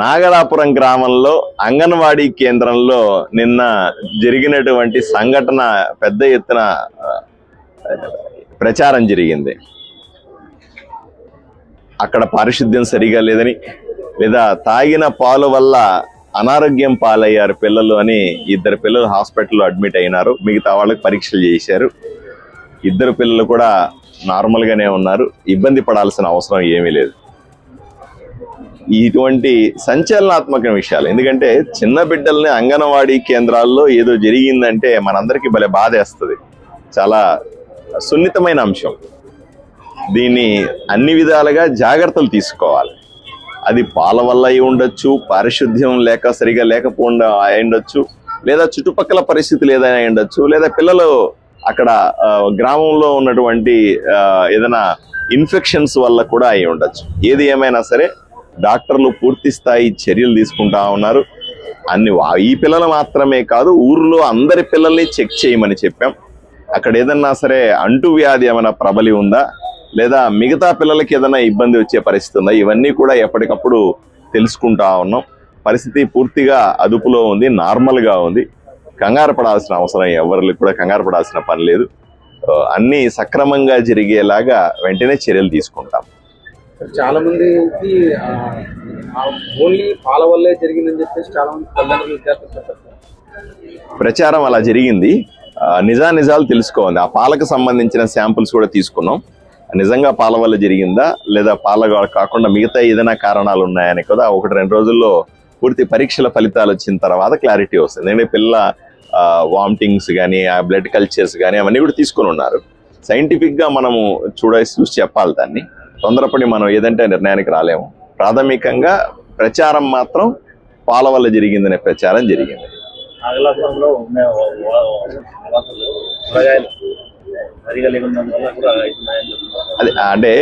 నాగలాపురం గ్రామంలో అంగన్వాడీ కేంద్రంలో నిన్న జరిగినటువంటి సంఘటన పెద్ద ఎత్తున ప్రచారం జరిగింది. అక్కడ పారిశుద్ధ్యం సరిగా లేదని లేదా తాగిన పాలు వల్ల అనారోగ్యం పాలయ్యారు పిల్లలు అని ఇద్దరు పిల్లలు హాస్పిటల్లో అడ్మిట్ అయినారు. మిగతా వాళ్ళకి పరీక్షలు చేశారు. ఇద్దరు పిల్లలు కూడా నార్మల్గానే ఉన్నారు. ఇబ్బంది పడాల్సిన అవసరం ఏమీ లేదు. ఇటువంటి సంచలనాత్మక విషయాలు ఎందుకంటే చిన్న బిడ్డల్ని అంగన్వాడీ కేంద్రాల్లో ఏదో జరిగిందంటే మనందరికీ భలే బాధేస్తుంది చాలా సున్నితమైన అంశం. దీన్ని అన్ని విధాలుగా జాగ్రత్తలు తీసుకోవాలి. అది పాల వల్ల అయి ఉండొచ్చు పారిశుద్ధ్యం లేక సరిగా లేకపోకుండా అయి ఉండొచ్చు లేదా చుట్టుపక్కల పరిస్థితులు ఏదైనా ఉండొచ్చు లేదా పిల్లలు అక్కడ గ్రామంలో ఉన్నటువంటి ఏదైనా ఇన్ఫెక్షన్స్ వల్ల కూడా అయి ఉండొచ్చు. ఏది ఏమైనా సరే డాక్టర్లు పూర్తి స్థాయి చర్యలు తీసుకుంటా ఉన్నారు. అన్ని వా- ఈ పిల్లలు మాత్రమే కాదు ఊర్లో అందరి పిల్లల్ని చెక్ చేయమని చెప్పాం. అక్కడ ఏదన్నా సరే అంటువ్యాధి ఏమైనా ప్రబలి ఉందా? లేదా మిగతా పిల్లలకి ఏదైనా ఇబ్బంది వచ్చే పరిస్థితి ఉందా? ఇవన్నీ కూడా ఎప్పటికప్పుడు తెలుసుకుంటా ఉన్నాం. పరిస్థితి పూర్తిగా అదుపులో ఉంది నార్మల్గా ఉంది. కంగారు పడాల్సిన అవసరం ఎవరికి కూడా కంగారు పడాల్సిన పని లేదు. అన్నీ సక్రమంగా జరిగేలాగా వెంటనే చర్యలు తీసుకుంటాం. చాలా మందికి ఓన్లీ పాల వల్లే జరిగిందని చెప్పేసి చాలా మంది తల్లిదండ్రులు విద్యార్థులు చెప్పారు. సార్. ప్రచారం అలా జరిగింది. నిజా నిజాలు తెలుసుకోవాలి. ఆ పాలకు సంబంధించిన శాంపుల్స్ కూడా తీసుకున్నాం. నిజంగా పాల వల్ల జరిగిందా లేదా పాల కాకుండా మిగతా ఏదైనా కారణాలు ఉన్నాయని కదా ఒకటి రెండు రోజుల్లో పూర్తి పరీక్షల ఫలితాలు వచ్చిన తర్వాత క్లారిటీ వస్తుంది. ఎందుకంటే పిల్ల వామిటింగ్స్ కానీ ఆ బ్లడ్ కల్చర్స్ కానీ అవన్నీ కూడా తీసుకొని ఉన్నారు సైంటిఫిక్గా మనము చూడ చూసి చెప్పాలి దాన్ని తొందరపడి మనం ఏదంటే నిర్ణయానికి రాలేము ప్రాథమికంగా ప్రచారం మాత్రం పాల వల్ల జరిగిందనే ప్రచారం జరిగింది కూరగాయలు సరిగా లేకుండా కూడా అది అంటే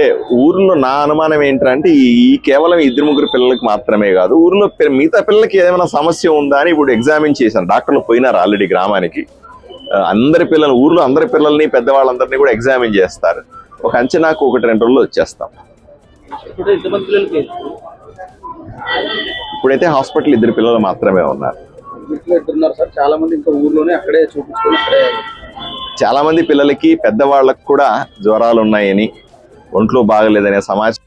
ఊర్లో నా అనుమానం ఏంటంటే ఈ కేవలం ఇద్దరు ముగ్గురు పిల్లలకి మాత్రమే కాదు ఊర్లో మిగతా పిల్లలకి ఏమైనా సమస్య ఉందా అని ఇప్పుడు ఎగ్జామిన్ చేశాను. డాక్టర్లు పోయినారు ఆల్రెడీ గ్రామానికి. అందరి పిల్లలు ఊర్లో అందరి పిల్లల్ని పెద్దవాళ్ళందరినీ కూడా ఎగ్జామిన్ చేస్తారు. ఒక అంచనాకు ఒకటి రెండు రోజుల్లో వచ్చేస్తాం. ఇప్పుడైతే హాస్పిటల్ ఇద్దరు పిల్లలు మాత్రమే ఉన్నారు. చాలా మంది ఇంకా ఊర్లోనే అక్కడే చూపించుకొని అక్కడే చాలా మంది పిల్లలకి పెద్దవాళ్ళకి కూడా జ్వరాలు ఉన్నాయని ఒంట్లో బాగలేదనే సమాచారం